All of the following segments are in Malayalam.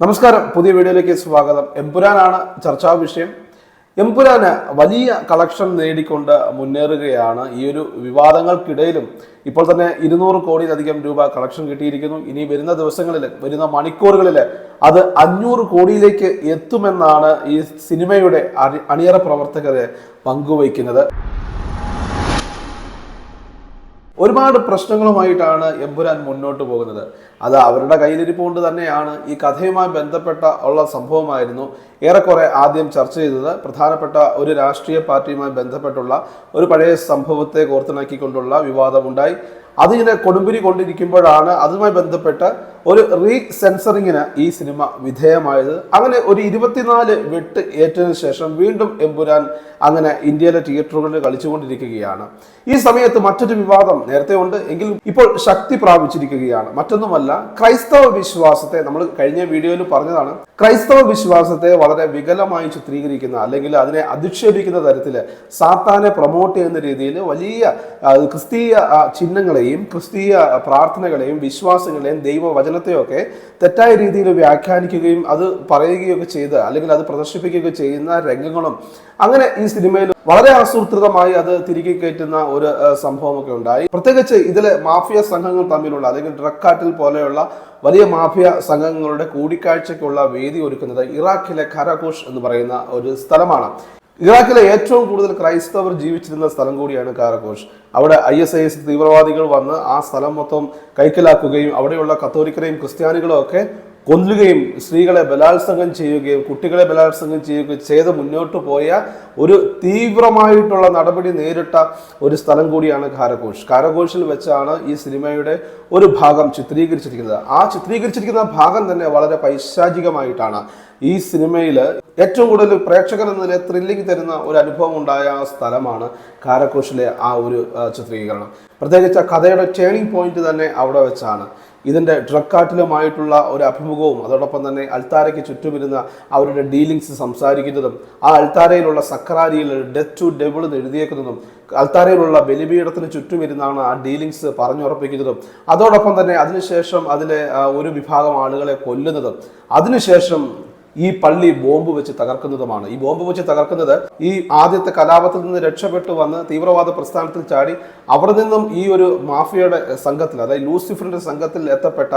നമസ്കാരം. പുതിയ വീഡിയോയിലേക്ക് സ്വാഗതം. എംപുരാനാണ് ചർച്ചാ വിഷയം. എംപുരാന് വലിയ കളക്ഷൻ നേടിക്കൊണ്ട് മുന്നേറുകയാണ്. ഈ ഒരു വിവാദങ്ങൾക്കിടയിലും ഇപ്പോൾ തന്നെ ഇരുന്നൂറ് കോടിയിലധികം രൂപ കളക്ഷൻ കിട്ടിയിരിക്കുന്നു. ഇനി വരുന്ന ദിവസങ്ങളിൽ വരുന്ന മണിക്കൂറുകളിൽ അത് അഞ്ഞൂറ് കോടിയിലേക്ക് എത്തുമെന്നാണ് ഈ സിനിമയുടെ അണി- അണിയറ പ്രവർത്തകരെ പങ്കുവയ്ക്കുന്നത്. ഒരുപാട് പ്രശ്നങ്ങളുമായിട്ടാണ് എമ്പുരാൻ മുന്നോട്ട് പോകുന്നത്. അത് അവരുടെ കയ്യിലിരിപ്പ് കൊണ്ട് തന്നെയാണ് ഈ കഥയുമായി ബന്ധപ്പെട്ട ഉള്ള സംഭവമായിരുന്നു ഏറെക്കുറെ ആദ്യം ചർച്ച ചെയ്തത്. പ്രധാനപ്പെട്ട ഒരു രാഷ്ട്രീയ പാർട്ടിയുമായി ബന്ധപ്പെട്ടുള്ള ഒരു പഴയ സംഭവത്തെ കോർത്തിണക്കിക്കൊണ്ടുള്ള വിവാദമുണ്ടായി. അതിങ്ങനെ കൊടുമ്പിരി കൊണ്ടിരിക്കുമ്പോഴാണ് അതുമായി ബന്ധപ്പെട്ട് ഒരു റീ സെൻസറിങ്ങിന് ഈ സിനിമ വിധേയമായത്. അങ്ങനെ ഒരു ഇരുപത്തിനാല് വെട്ട് ഏറ്റതിനു ശേഷം വീണ്ടും എമ്പുരാൻ അങ്ങനെ ഇന്ത്യയിലെ തിയേറ്ററുകളിൽ കളിച്ചുകൊണ്ടിരിക്കുകയാണ്. ഈ സമയത്ത് മറ്റൊരു വിവാദം നേരത്തെ ഉണ്ട്. എങ്കിലും ഇപ്പോൾ ശക്തി പ്രാപിച്ചിരിക്കുകയാണ്. മറ്റൊന്നുമല്ല ക്രൈസ്തവ വിശ്വാസത്തെ നമ്മൾ കഴിഞ്ഞ വീഡിയോയിൽ പറഞ്ഞതാണ്. ക്രൈസ്തവ വിശ്വാസത്തെ വളരെ വികലമായി ചിത്രീകരിക്കുന്ന അല്ലെങ്കിൽ അതിനെ അധിക്ഷേപിക്കുന്ന തരത്തിൽ സാത്താനെ പ്രൊമോട്ട് ചെയ്യുന്ന രീതിയിൽ വലിയ ക്രിസ്തീയ ചിഹ്നങ്ങളെയും ക്രിസ്തീയ പ്രാർത്ഥനകളെയും വിശ്വാസങ്ങളെയും ദൈവവചനത്തെയും ഒക്കെ തെറ്റായ രീതിയിൽ വ്യാഖ്യാനിക്കുകയും അത് പറയുകയൊക്കെ ചെയ്ത് അല്ലെങ്കിൽ അത് പ്രദർശിപ്പിക്കുകയൊക്കെ ചെയ്യുന്ന രംഗങ്ങളും അങ്ങനെ ഈ സിനിമയിൽ വളരെ ആസൂത്രിതമായി അത് തിരികെ കയറ്റുന്ന ഒരു സംഭവമൊക്കെ ഉണ്ടായി. പ്രത്യേകിച്ച് ഇതിലെ മാഫിയ സംഘങ്ങൾ തമ്മിലുള്ള അല്ലെങ്കിൽ ഡ്രഗ് കാട്ടിൽ പോലെയുള്ള വലിയ മാഫിയ സംഘങ്ങളുടെ കൂടിക്കാഴ്ചയ്ക്കുള്ള വേദി ഒരുക്കുന്നത് ഇറാഖിലെ ഖരാഘോഷ് എന്ന് പറയുന്ന ഒരു സ്ഥലമാണ്. ഇറാഖിലെ ഏറ്റവും കൂടുതൽ ക്രൈസ്തവർ ജീവിച്ചിരുന്ന സ്ഥലം കൂടിയാണ് കാരഘോഷ് അവിടെ ഐ എസ് ഐ എസ് തീവ്രവാദികൾ വന്ന് ആ സ്ഥലം മൊത്തം കൈക്കലാക്കുകയും അവിടെയുള്ള കത്തോലിക്കരെയും ക്രിസ്ത്യാനികളും ഒക്കെ കൊല്ലുകയും സ്ത്രീകളെ ബലാത്സംഗം ചെയ്യുകയും കുട്ടികളെ ബലാത്സംഗം ചെയ്യുകയും ചെയ്ത് മുന്നോട്ട് പോയ ഒരു തീവ്രമായിട്ടുള്ള നടപടി നേരിട്ട ഒരു സ്ഥലം കൂടിയാണ് കാരഘോഷ് കാരഘോഷിൽ വെച്ചാണ് ഈ സിനിമയുടെ ഒരു ഭാഗം ചിത്രീകരിച്ചിരിക്കുന്നത്. ആ ചിത്രീകരിച്ചിരിക്കുന്ന ഭാഗം തന്നെ വളരെ പൈശാചികമായിട്ടാണ്. ഈ സിനിമയിൽ ഏറ്റവും കൂടുതൽ പ്രേക്ഷകർ എന്ന നിലയിൽ ത്രില്ലിംഗ് തരുന്ന ഒരു അനുഭവം ഉണ്ടായ സ്ഥലമാണ് കാരക്കോഷിലെ ആ ഒരു ചിത്രീകരണം. പ്രത്യേകിച്ച് കഥയുടെ ടേണിംഗ് പോയിന്റ് തന്നെ അവിടെ വെച്ചാണ്. ഇതിന്റെ ഡ്രഗ് കാട്ടിലുമായിട്ടുള്ള ഒരു അഭിമുഖവും അതോടൊപ്പം തന്നെ അൽത്താരയ്ക്ക് ചുറ്റുമിരുന്ന അവരുടെ ഡീലിങ്സ് സംസാരിക്കുന്നതും ആ അൽത്താരയിലുള്ള സക്രാരിയിൽ ഡെത്ത് ടു ഡെബിൾ എന്ന് എഴുതിയേക്കുന്നതും അൽത്താരയിലുള്ള ബലിപീഠത്തിന് ചുറ്റുമിരുന്നാണ് ആ ഡീലിങ്സ് പറഞ്ഞുറപ്പിക്കുന്നതും അതോടൊപ്പം തന്നെ അതിനുശേഷം അതിലെ ഒരു വിഭാഗം ആളുകളെ കൊല്ലുന്നതും അതിനുശേഷം ഈ പള്ളി ബോംബ് വെച്ച് തകർക്കുന്നതുമാണ്. ഈ ബോംബ് വെച്ച് തകർക്കുന്നത് ഈ ആദ്യത്തെ കലാപത്തിൽ നിന്ന് രക്ഷപ്പെട്ടു വന്ന് തീവ്രവാദ പ്രസ്ഥാനത്തിൽ ചാടി അവിടെ നിന്നും ഈ ഒരു മാഫിയയുടെ സംഘത്തിൽ അതായത് ലൂസിഫറിന്റെ സംഘത്തിൽ എത്തപ്പെട്ട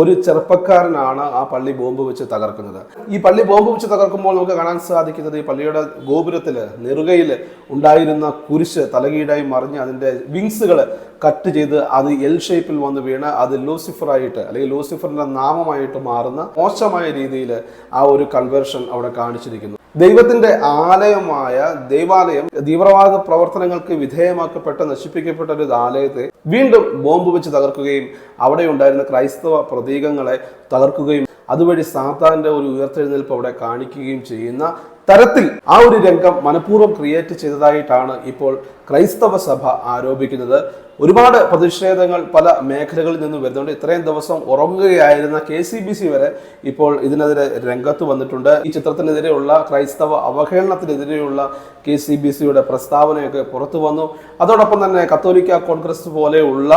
ഒരു ചെറുപ്പക്കാരനാണ് ആ പള്ളി ബോംബ് വെച്ച് തകർക്കുന്നത്. ഈ പള്ളി ബോംബ് വെച്ച് തകർക്കുമ്പോൾ നമുക്ക് കാണാൻ സാധിക്കുന്നത് ഈ പള്ളിയുടെ ഗോപുരത്തിൽ നെറുകയിൽ ഉണ്ടായിരുന്ന കുരിശ് തലകീടായി മറിഞ്ഞ് അതിന്റെ വിങ്സുകൾ കട്ട് ചെയ്ത് അത് എൽ ഷേപ്പിൽ വന്ന് വീണ് അത് ലൂസിഫറായിട്ട് അല്ലെങ്കിൽ ലൂസിഫറിന്റെ നാമമായിട്ട് മാറുന്ന മോശമായ രീതിയിൽ ആ ഒരു കൺവേർഷൻ അവിടെ കാണിച്ചിരിക്കുന്നു. ദൈവത്തിന്റെ ആലയമായ ദൈവാലയം തീവ്രവാദ പ്രവർത്തനങ്ങൾക്ക് വിധേയമാക്കപ്പെട്ട നശിപ്പിക്കപ്പെട്ട ഒരു ആലയത്തെ വീണ്ടും ബോംബ് വെച്ച് തകർക്കുകയും അവിടെ ഉണ്ടായിരുന്ന ക്രൈസ്തവ പ്രതീകങ്ങളെ തകർക്കുകയും അതുവഴി സാത്താന്റെ ഒരു ഉയർത്തെഴുന്നേൽപ്പ് അവിടെ കാണിക്കുകയും ചെയ്യുന്ന തരത്തിൽ ആ ഒരു രംഗം മനഃപൂർവം ക്രിയേറ്റ് ചെയ്തതായിട്ടാണ് ഇപ്പോൾ ക്രൈസ്തവ സഭ ആരോപിക്കുന്നത്. ഒരുപാട് പ്രതിഷേധങ്ങൾ പല മേഖലകളിൽ നിന്നും വരുന്നുണ്ട്. ഇത്രയും ദിവസം ഉറങ്ങുകയായിരുന്ന കെ സി ബി സി വരെ ഇപ്പോൾ ഇതിനെതിരെ രംഗത്ത് വന്നിട്ടുണ്ട്. ഈ ചിത്രത്തിനെതിരെയുള്ള ക്രൈസ്തവ അവഹേളനത്തിനെതിരെയുള്ള കെ സി ബി സിയുടെ പ്രസ്താവനയൊക്കെ പുറത്തു വന്നു. അതോടൊപ്പം തന്നെ കത്തോലിക്ക കോൺഗ്രസ് പോലെയുള്ള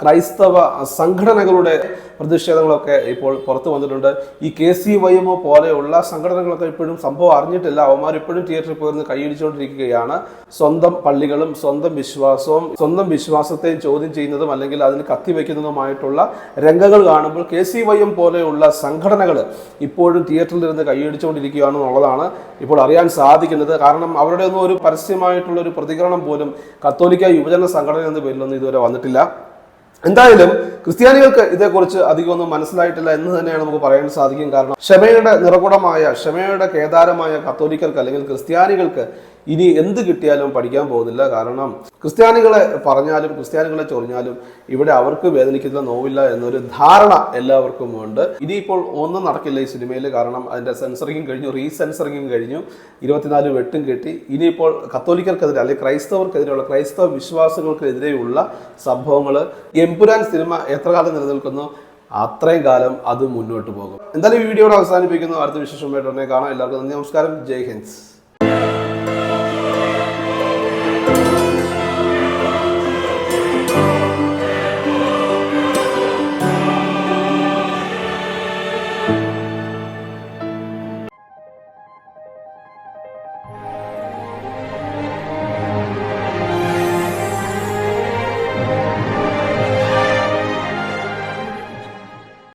ക്രൈസ്തവ സംഘടനകളുടെ പ്രതിഷേധങ്ങളൊക്കെ ഇപ്പോൾ പുറത്തു വന്നിട്ടുണ്ട്. ഈ കെ സി വൈ എം ഒ പോലെയുള്ള സംഘടനകളൊക്കെ ഇപ്പോഴും സംഭവം അറിഞ്ഞിട്ടില്ല. അവന്മാർ ഇപ്പോഴും തിയേറ്ററിൽ പോയിരുന്ന് കൈയടിച്ചുകൊണ്ടിരിക്കുകയാണ്. സ്വന്തം പള്ളികളും സ്വന്തം വിശ്വാസവും സ്വന്തം വിശ്വാസത്തെയും ചോദ്യം ചെയ്യുന്നതും അല്ലെങ്കിൽ അതിന് കത്തിവെക്കുന്നതുമായിട്ടുള്ള രംഗങ്ങൾ കാണുമ്പോൾ കെ സി വൈ എം പോലെയുള്ള സംഘടനകൾ ഇപ്പോഴും തിയേറ്ററിൽ ഇരുന്ന് കൈയടിച്ചുകൊണ്ടിരിക്കുകയാണെന്നുള്ളതാണ് ഇപ്പോൾ അറിയാൻ സാധിക്കുന്നത്. കാരണം അവരുടെ ഒന്നും ഒരു പരസ്യമായിട്ടുള്ള ഒരു പ്രതികരണം പോലും കത്തോലിക്ക യുവജന സംഘടന എന്ന പേരിലൊന്നും ഇതുവരെ വന്നിട്ടില്ല. എന്തായാലും ക്രിസ്ത്യാനികൾക്ക് ഇതേക്കുറിച്ച് അധികമൊന്നും മനസ്സിലായിട്ടില്ല എന്ന് തന്നെയാണ് നമുക്ക് പറയാൻ സാധിക്കും. കാരണം ക്ഷമയുടെ നിറകുടമായ ക്ഷമയുടെ കേദാരമായ കത്തോലിക്കർക്ക് അല്ലെങ്കിൽ ക്രിസ്ത്യാനികൾക്ക് ഇനി എന്ത് കിട്ടിയാലും പഠിക്കാൻ പോകുന്നില്ല. കാരണം ക്രിസ്ത്യാനികളെ പറഞ്ഞാലും ക്രിസ്ത്യാനികളെ ചൊറിഞ്ഞാലും ഇവിടെ അവർക്ക് വേദനിക്കുന്ന നോവില്ല എന്നൊരു ധാരണ എല്ലാവർക്കും ഉണ്ട്. ഇനിയിപ്പോൾ ഒന്നും നടക്കില്ല ഈ സിനിമയിൽ. കാരണം അതിന്റെ സെൻസറിങ്ങും കഴിഞ്ഞു റീസെൻസറിങ്ങും കഴിഞ്ഞു. ഇരുപത്തിനാല് വെട്ടും കിട്ടി. ഇനിയിപ്പോൾ കത്തോലിക്കർക്കെതിരെ അല്ലെങ്കിൽ ക്രൈസ്തവർക്കെതിരെയുള്ള ക്രൈസ്തവ വിശ്വാസങ്ങൾക്കെതിരെയുള്ള സംഭവങ്ങൾ എംപുരാൻ സിനിമ എത്ര കാലം നിലനിൽക്കുന്നു? അത്രയും കാലം അത് മുന്നോട്ട് പോകും. എന്തായാലും ഈ വീഡിയോയുടെ അവസാനിപ്പിക്കുന്നു. അടുത്ത വിശേഷമായിട്ട് ഉടനെ കാണാം. എല്ലാവർക്കും നന്ദി നമസ്കാരം. ജയ് ഹിന്ദ്.